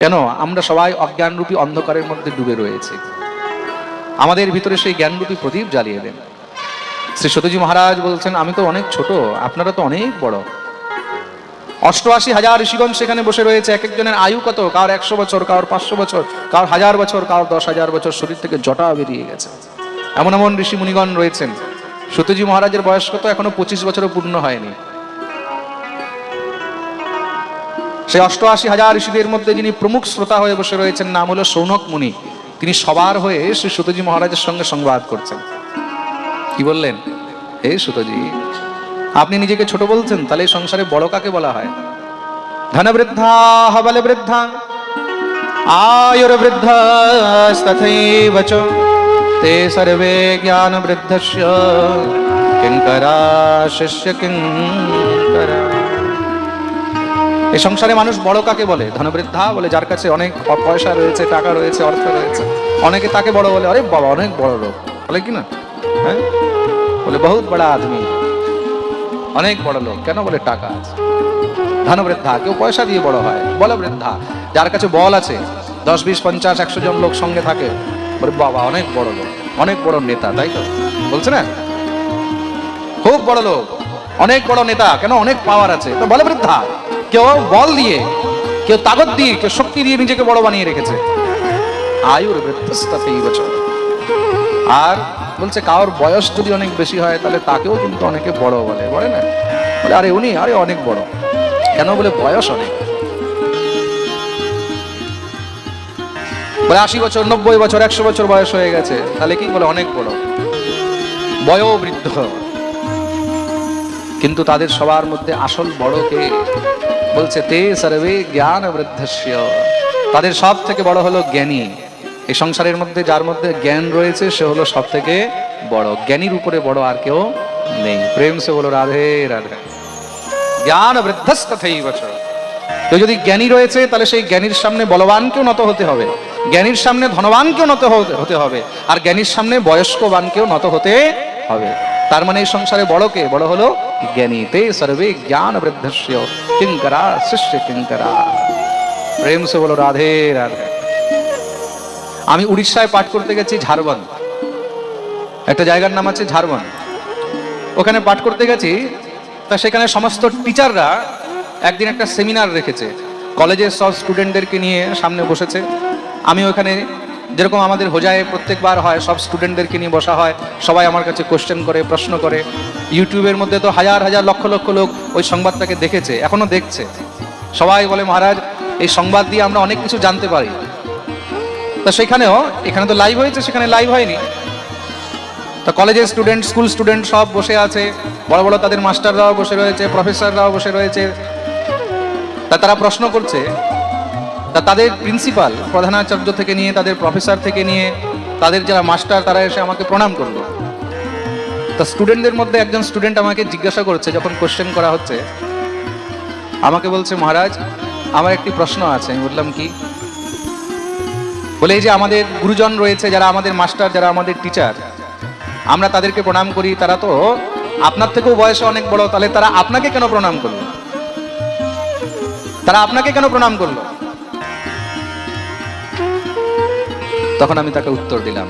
কেন? আমরা সবাই অজ্ঞানরূপী অন্ধকারের মধ্যে ডুবে রয়েছে। আমাদের ভিতরে সেই জ্ঞানরূপী প্রদীপ জ্বালিয়ে দেন। শ্রী সতজি মহারাজ বলছেন, আমি তো অনেক ছোট, আপনারা তো অনেক বড়। অষ্টআশি হাজার ঋষিগণ সেখানে বসে রয়েছে, এক একজনের আয়ু কত? কার একশো বছর, কার পাঁচশো বছর, কার হাজার বছর, কার দশ হাজার বছর শরীর থেকে জটা বেরিয়ে গেছে। এমন এমন ঋষি মুনিগণ রয়েছেন। সত্যজি মহারাজের বয়স কত? এখনও পঁচিশ বছরও পূর্ণ হয়নি। সেই অষ্টআশি হাজার ঋষিদের মধ্যে যিনি প্রমুখ শ্রোতা হয়ে বসে রয়েছেন, নাম হলো সৌনক মুনি। তিনি সবার হয়ে শ্রী সুতজি মহারাজের সঙ্গে সংবাদ করছেন। কি বললেন? হে সুতজি, আপনি নিজেকে ছোট বলছেন, তাহলে এই সংসারে বড় কাকে বলা হয়? ধন বৃদ্ধা হবলে বৃদ্ধা আয়ুর বৃদ্ধস্তথৈব চ, তে সর্বে জ্ঞান বৃদ্ধস্য কিঙ্করা শিষ্য কিঙ্করা এই সংসারে মানুষ বড় কাকে বলে? ধনবৃদ্ধা বলে, যার কাছে অনেক পয়সা রয়েছে, টাকা রয়েছে, অর্থ রয়েছে। অনেকে তাকে বড় বলে, আরে বাবা, অনেক বড় লোক। বলে কি না? হ্যাঁ? বলে, বহুত বড় আদমি। অনেক বড় লোক। কেন বলে? টাকা আছে। ধনবৃদ্ধা, কেউ পয়সা দিয়ে বড় হয়। বল বৃদ্ধা, যার কাছে বল আছে, দশ, বিশ, পঞ্চাশ, একশো জন লোক সঙ্গে থাকে, বলে, বাবা, অনেক বড় লোক, অনেক বড় নেতা, তাই তো? বলছে না? খুব বড় লোক, অনেক বড় নেতা, কেন অনেক পাওয়ার আছে? তো বলে বৃদ্ধা। কেউ বল দিয়ে, কেউ তাগত দিয়ে, কেউ শক্তি দিয়ে নিজেকে বড় বানিয়ে রেখেছে। আয়ুর বৃদ্ধস্তাতেই বছর। আর বলছে, কারোর বয়স যদি অনেক বেশি হয়, তাহলে তাকেও কিন্তু অনেকে বড় বলে। বলে না? বলে, আরে উনি, আরে অনেক বড়। কেন বলে, বয়স অনেক। বলে, আশি বছর, নব্বই বছর, একশো বছর বয়স হয়ে গেছে। তাহলে কি বলে, অনেক বড়। বয়োবৃদ্ধ কিন্তু তাদের সবার মধ্যে আসল বড় কে বলছে, তে সর্বে জ্ঞান বৃদ্ধস্য তাদের সব থেকে বড় হলো জ্ঞানী। এই সংসারের মধ্যে যার মধ্যে জ্ঞান রয়েছে, সে হলো সব থেকে বড়। জ্ঞানীর উপরে বড় আর কেউ নেই। প্রেম সে বলো রাধে রাধে। জ্ঞান বৃদ্ধস্তথেই বছর কেউ যদি জ্ঞানী রয়েছে, তাহলে সেই জ্ঞানীর সামনে বলবানকেও নত হতে হবে। জ্ঞানীর সামনে ধনবানকেও নত হতে- হতে হবে। আর জ্ঞানীর সামনে বয়স্কবানকেও নত হতে হবে। তার মানে এই সংসারে বড় কে? বড় হলো তে সর্বে জ্ঞান বৃদ্ধস্য কিঙ্করা শিষ্য কিঙ্করা প্রেম সে বলো রাধে রাধে আমি উড়িষ্যায় পাঠ করতে গেছি ঝাড়বন। একটা জায়গার নাম আছে ঝাড়বন। ওখানে পাঠ করতে গেছি, তা সেখানে সমস্ত টিচাররা একদিন একটা সেমিনার রেখেছে। কলেজের সব স্টুডেন্টদেরকে নিয়ে সামনে বসেছে। আমি ওখানে যেরকম আমাদের হোজায় প্রত্যেকবার হয়, সব স্টুডেন্টদেরকে নিয়ে বসা হয়, সবাই আমার কাছে কোশ্চেন করে, প্রশ্ন করে। ইউটিউবের মধ্যে তো হাজার হাজার, লক্ষ লক্ষ লোক ওই সংবাদটাকে দেখেছে, এখনও দেখছে। সবাই বলে, মহারাজ, এই সংবাদ দিয়ে আমরা অনেক কিছু জানতে পারি। তা সেখানেও, এখানে তো লাইভ হয়েছে, সেখানে লাইভ হয়নি। তা কলেজের স্টুডেন্ট স্কুল স্টুডেন্ট সব বসে আছে, বড় বড় তাদের মাস্টাররাও বসে রয়েছে প্রফেসররাও বসে রয়েছে। তা তারা প্রশ্ন করছে তা তাদের প্রিন্সিপাল প্রধানাচার্য থেকে নিয়ে, তাদের প্রফেসর থেকে নিয়ে, তাদের যারা মাস্টার তারা এসে আমাকে প্রণাম করল। তা স্টুডেন্টদের মধ্যে একজন স্টুডেন্ট আমাকে জিজ্ঞাসা করছে, যখন কোশ্চেন করা হচ্ছে, আমাকে বলছে, মহারাজ, আমার একটি প্রশ্ন আছে। আমি বললাম, কি? বলে, এই যে আমাদের গুরুজন রয়েছে, যারা আমাদের মাস্টার যারা আমাদের টিচার আমরা তাদেরকে প্রণাম করি, তারা তো আপনার থেকেও বয়সে অনেক বড়, তাহলে তারা আপনাকে কেন প্রণাম করল? তারা আপনাকে কেন প্রণাম করল? তখন আমি তাকে উত্তর দিলাম,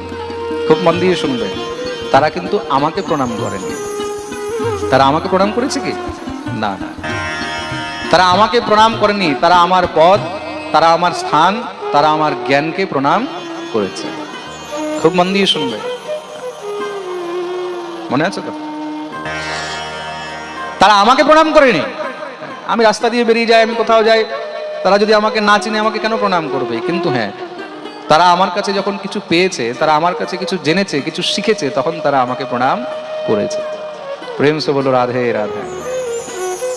খুব মন দিয়ে শুনবে, তারা কিন্তু আমাকে প্রণাম করেনি। তারা আমাকে প্রণাম করেছে কি? না না। তারা আমাকে প্রণাম করেনি, তারা আমার পদ তারা আমার স্থান, তারা আমার জ্ঞানকে প্রণাম করেছে। খুব মন দিয়ে শুনবে। মনে আছে তো? তারা আমাকে প্রণাম করেনি। আমি রাস্তা দিয়ে বেরিয়ে যাই, আমি কোথাও যাই, তারা যদি আমাকে না চিনে, আমাকে কেন প্রণাম করবে? কিন্তু হ্যাঁ তারা আমার কাছে যখন কিছু পেয়েছে, তারা আমার কাছে কিছু জেনেছে, কিছু শিখেছে, তখন তারা আমাকে প্রণাম করেছে। প্রেম সে বলো রাধে রাধে।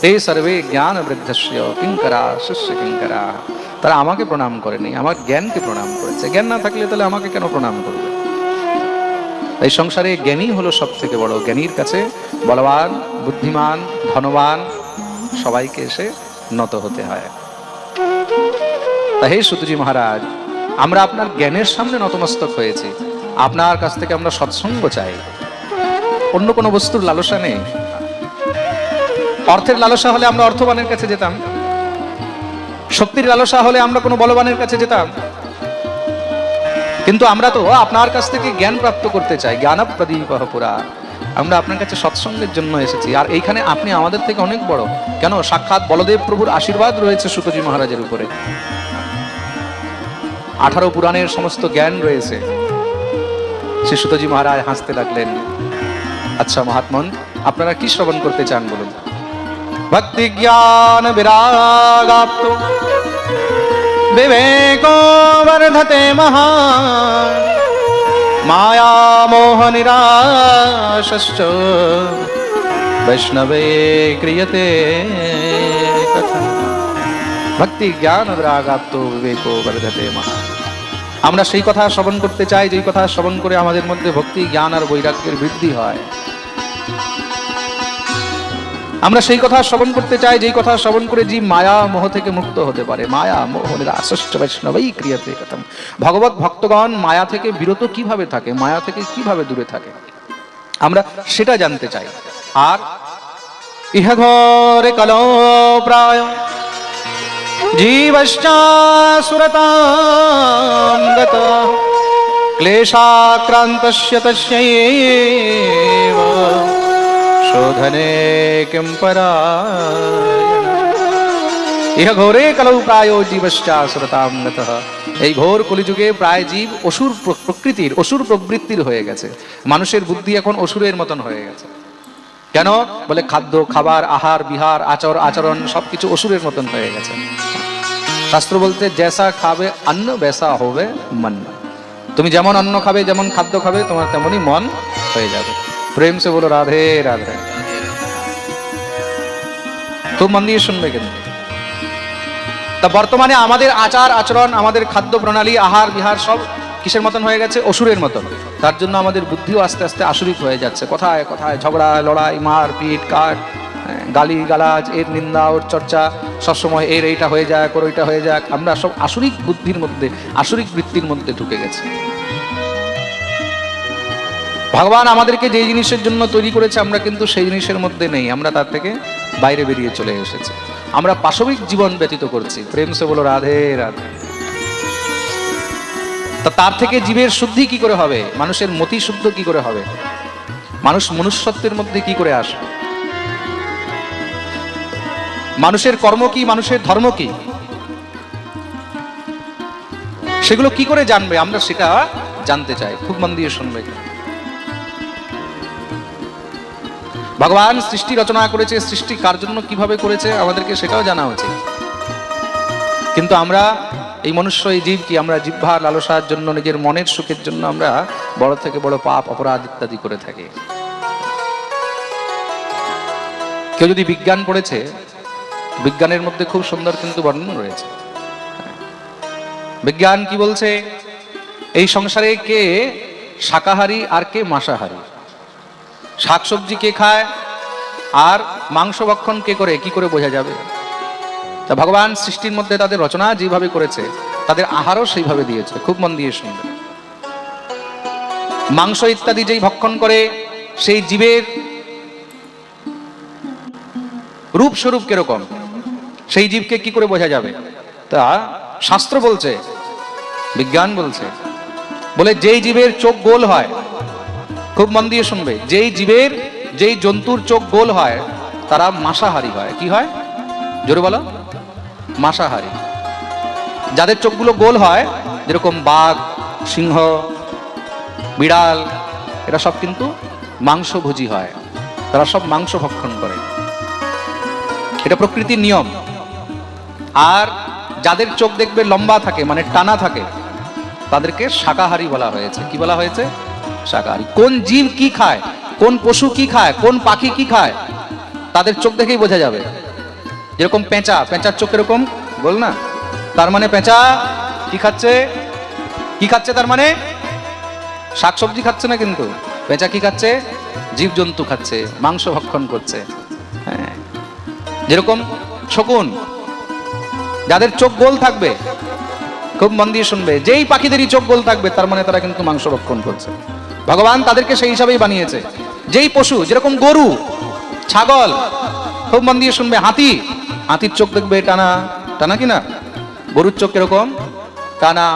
তে সর্বে জ্ঞান বৃদ্ধস্য কিঙ্করা, শিষ্য কিঙ্করা। তারা আমাকে প্রণাম করেনি, আমার জ্ঞানকে প্রণাম করেছে। জ্ঞান না থাকলে তাহলে আমাকে কেন প্রণাম করবে? এই সংসারে জ্ঞানী হলো সব থেকে বড়। জ্ঞানীর কাছে বলবান, বুদ্ধিমান, ধনবান, সবাইকে এসে নত হতে হয়। তা হে সুতুজি মহারাজ আমরা আপনার জ্ঞানের সামনে নতমস্তক হয়েছি। আপনার কাছ থেকে আমরা সৎসঙ্গ চাই। অন্য কোনো বস্তুর লালসা নেই। অর্থের লালসা হলে আমরা অর্থবানের কাছে যেতাম। শক্তির লালসা হলে আমরা কোনো বলবানের কাছে যেতাম। কিন্তু আমরা তো আপনার কাছ থেকে জ্ঞান প্রাপ্ত করতে চাই। জ্ঞান প্রদীপ আমরা আপনার কাছে সৎসঙ্গের জন্য এসেছি। আর এইখানে আপনি আমাদের থেকে অনেক বড়। কেন? সাক্ষাৎ বলদেব প্রভুর আশীর্বাদ রয়েছে সুখজি মহারাজের উপরে। আঠারো পুরাণের সমস্ত জ্ঞান রয়েছে। শ্রী সুতজি মহারাজ হাসতে লাগলেন। আচ্ছা মহাত্মন, আপনারা কি শ্রবণ করতে চান বলুন? ভক্তি জ্ঞান বিরাগাপ্ত বিবেকো বর্ধতে মহান। মায়া মোহ নিরাশশ্চ। বৈষ্ণবে ক্রিয়তে ভক্তি জ্ঞান বিরাগাপ্ত বিবেকো বর্ধতে মহান। আমরা সেই কথা শ্রবণ করতে চাই, যেই কথা শ্রবণ করে আমাদের মধ্যে ভক্তি, জ্ঞান আর বৈরাগ্যের বৃদ্ধি হয়। আমরা সেই কথা শ্রবণ করতে চাই, যেই কথা শ্রবণ করে জীব মায়া মোহ থেকে মুক্ত হতে পারে। মায়া মোহ নিরাশ্চ বৈষ্ণবই ক্রিয়াতে কথম ভগবত ভক্তগণ মায়া থেকে বিরত কীভাবে থাকে? মায়া থেকে কীভাবে দূরে থাকে? আমরা সেটা জানতে চাই। আর ইহা ঘরে কল প্রায় জীবশ্চাসুরতাম গত ক্লেশাক্রান্তস্য তস্যৈব শোধনে কিম পরায়ণ ইহ ঘোরে কলৌ প্রায় জীবশ্চাসুরতাম গত এই ঘোর কলিযুগে প্রায় জীব অসুর প্রকৃতির, অসুর প্রবৃত্তির হয়ে গেছে। মানুষের বুদ্ধি এখন অসুরের মতন হয়ে গেছে। কেন? বলে খাদ্য, খাবার, আহার, বিহার, আচর, আচরণ সবকিছু অসুরের মতন হয়ে গেছে। শাস্ত্র বলতে জ্যাসা খাবে, অন্ন ব্যাসা হবে মন। তুমি যেমন অন্ন খাবে, যেমন খাদ্য খাবে, তোমার তেমনই মন হয়ে যাবে। প্রেম সে বলো, রাধে রাধে। খুব মন দিয়ে শুনবে কিন্তু। তা বর্তমানে আমাদের আচার, আচরণ, আমাদের খাদ্য প্রণালী, আহার, বিহার সব কিসের মতন হয়ে গেছে? অসুরের মতন। তার জন্য আমাদের বুদ্ধিও আস্তে আস্তে আসুরিক হয়ে যাচ্ছে। কোথায় কোথায়? ঝগড়া লড়াই মার পিট কাট হ্যাঁ, গালি গালাজ এর নিন্দা ওর চর্চা। সবসময় এর এইটা হয়ে যাক ওর ওইটা হয়ে যাক। আমরা সব আসরিক বুদ্ধির মধ্যে আসরিক বৃত্তির মধ্যে ঢুকে গেছি। ভগবান আমাদেরকে যে জিনিসের জন্য তৈরি করেছে আমরা কিন্তু সেই জিনিসের মধ্যে নেই। আমরা তার থেকে বাইরে বেরিয়ে চলে এসেছি। আমরা পাশবিক জীবন ব্যতীত করছি। প্রেম সে বলো রাধে রাধে। তা তার থেকে জীবের শুদ্ধি কি করে হবে? মানুষের মতি শুদ্ধ কি করে হবে? মানুষ মনুষ্যত্বের মধ্যে কি করে আসবে? মানুষের কর্ম কি, মানুষের ধর্ম কি? সেগুলো কি করে জানবে? আমরা সেটা জানতে চাই। খুব মন দিয়ে শুনবে। ভগবান সৃষ্টি রচনা করেছে। সৃষ্টি কার জন্য কীভাবে করেছে? আমাদেরকে সেটাও জানা উচিত। কিন্তু আমরা এই মনুষ্য এই জীব কি? আমরা জিহ্বার লালসার জন্য, নিজের মনের সুখের জন্য আমরা বড় থেকে বড় পাপ, অপরাধ ইত্যাদি করে থাকি। কেউ যদি বিজ্ঞান পড়েছে, বিজ্ঞানের মধ্যে খুব সুন্দর কিন্তু বর্ণন রয়েছে। বিজ্ঞান কি বলছে? এই সংসারে কে শাকাহারী আর কে মাংসাহারী? শাকসবজি কে খায় আর মাংস ভক্ষণ কে করে? কি করে বোঝা যাবে? তা ভগবান সৃষ্টির মধ্যে তাদের রচনা যেভাবে করেছে, তাদের আহারও সেইভাবে দিয়েছে। খুব মন দিয়ে শুনবে। মাংস ইত্যাদি যেই ভক্ষণ করে, সেই জীবের রূপ স্বরূপ কীরকম? সেই জীবকে কি করে বোঝা যাবে? তা শাস্ত্র বলছে, বিজ্ঞান বলছে। বলে যেই জীবের চোখ গোল হয়, খুব মন দিয়ে শুনবে, যেই জীবের, যেই জন্তুর চোখ গোল হয়, তারা মাসাহারি হয়। কি হয়? জোরে বলো। মাসাহারি। যাদের চোখগুলো গোল হয়, যেরকম বাঘ, সিংহ, বিড়াল, এরা সব কিন্তু মাংসভোজী হয়। তারা সব মাংস ভক্ষণ করে। এটা প্রকৃতির নিয়ম। আর যাদের চোখ দেখবে লম্বা থাকে মানে টানা থাকে, তাদেরকে শাকাহারী বলা হয়েছে। কি বলা হয়েছে? শাকাহারী। কোন জীব কি খায়? কোন পশু কি খায়? কোন পাখি কি খায়? তাদের চোখ দেখেই বোঝা যাবে। যেরকম পেঁচা, পেঁচার চোখ এরকম, বল না। তার মানে পেঁচা কি খাচ্ছে? কি খাচ্ছে তার মানে? শাকসবজি খাচ্ছে না কিন্তু। পেঁচা কি খাচ্ছে? জীবজন্তু খাচ্ছে, মাংস ভক্ষণ করছে। হ্যাঁ। যেরকম শকুন, যাদের চোখ গোল থাকবে, খুব মন দিয়ে শুনবে। যেই পাখিদেরই চোখ গোল থাকবে, তার মানে তারা কিন্তু মাংস ভক্ষণ করছে। ভগবান তাদেরকে সেই হিসাবেই বানিয়েছে। যেই পশু, যেরকম গরু, ছাগল, খুব মন দিয়ে শুনবে। হাতি হাতির চোখ দেখবে টানা টানা কি না গরুর চোখ কীরকম? টানা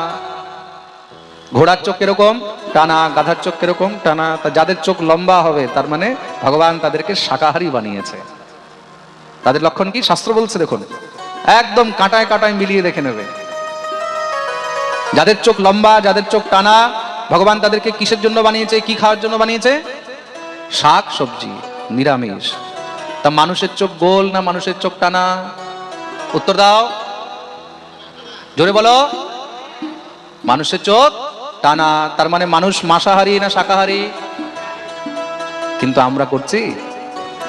ঘোড়ার চোখ কীরকম? টানা, গাধার চোখ কীরকম? টানা, তা যাদের চোখ লম্বা হবে, তার মানে ভগবান তাদেরকে শাকাহারী বানিয়েছে। তাদের লক্ষণ কি? শাস্ত্র বলছে, দেখুন। একদম কাঁটায় কাঁটায় মিলিয়ে দেখে নেবে। যাদের চোখ লম্বা, যাদের চোখ টানা, ভগবান তাদেরকে কিসের জন্য বানিয়েছে, কি খাওয়ার জন্য বানিয়েছে? শাক সবজি, নিরামিষ। তা মানুষের চোখ গোল না মানুষের চোখ টানা? উত্তর দাও। জোরে বলো। মানুষের চোখ টানা, তার মানে মানুষ মাসাহারি না শাকাহারি? কিন্তু আমরা করছি,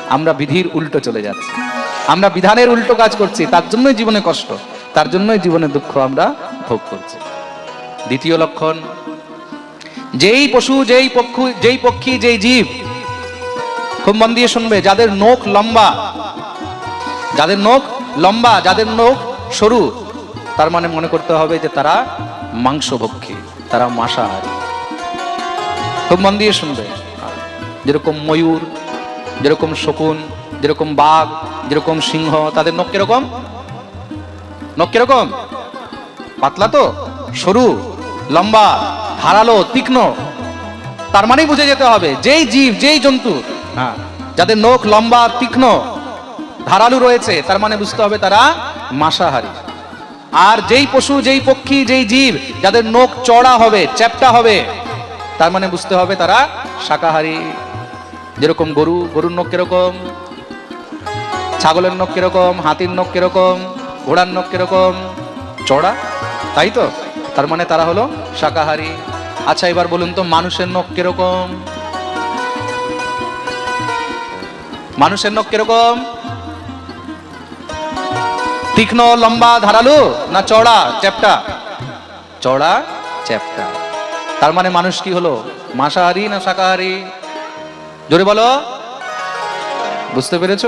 আমরা বিধির উল্টো চলে যাচ্ছি। আমরা বিধানের উল্টো কাজ করছি, তার জন্যই জীবনে কষ্ট, তার জন্যই জীবনে দুঃখ আমরা ভোগ করছি। দ্বিতীয় লক্ষণ, যেই পশু, যেই পক্ষু, যেই পক্ষী, যেই জীব খুব মন দিয়ে শুনবে, যাদের নখ লম্বা, যাদের নখ লম্বা, যাদের নখ সরু, তার মানে মনে করতে হবে যে তারা মাংসভক্ষী, তারা মাংসাহারী। খুব মন দিয়ে শুনবে, যেরকম ময়ূর, যেরকম শকুন, যেরকম বাঘ, যেরকম সিংহ, তাদের নখ কীরকম? নখ কীরকম? পাতলা তো, সরু, লম্বা, ধারালো, তীক্ষ্ণ। তার মানেই বুঝে যেতে হবে, যেই জীব, যেই জন্তু হ্যাঁ যাদের নখ লম্বা, তীক্ষ্ণ, ধারালু রয়েছে, তার মানে বুঝতে হবে তারা মাংসাহারী। আর যেই পশু, যেই পক্ষী, যেই জীব, যাদের নখ চড়া হবে, চ্যাপটা হবে, তার মানে বুঝতে হবে তারা শাকাহারী। যেরকম গরু, গরুর নখ কীরকম, ছাগলের নখ কীরকম, হাতির নখ কীরকম, ঘোড়ার নখ কীরকম চড়া তাই তো? তার মানে তারা হলো শাকাহারী। আচ্ছা এবার বলুন তো, মানুষের নখ কীরকম? মানুষের নখ কীরকম? তীক্ষ্ণ, লম্বা, ধারালো না চড়া চ্যাপটা? চড়া চ্যাপটা। তার মানে মানুষ কি হলো? মাংসাহারি না শাকাহারী? জোরে বলো। বুঝতে পেরেছ?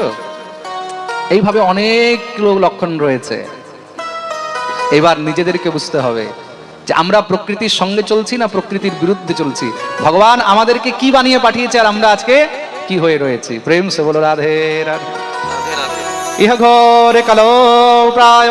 এইভাবে অনেক লক্ষণ রয়েছে। এবার নিজেদেরকে বুঝতে হবে যে আমরা প্রকৃতির সঙ্গে চলছি না প্রকৃতির বিরুদ্ধে চলছি। ভগবান আমাদেরকে কি বানিয়ে পাঠিয়েছে আর আমরা আজকে কি হয়ে রয়েছে? প্রেম সে বলো রাধে রাধে। ইহ ঘরে কালো প্রায়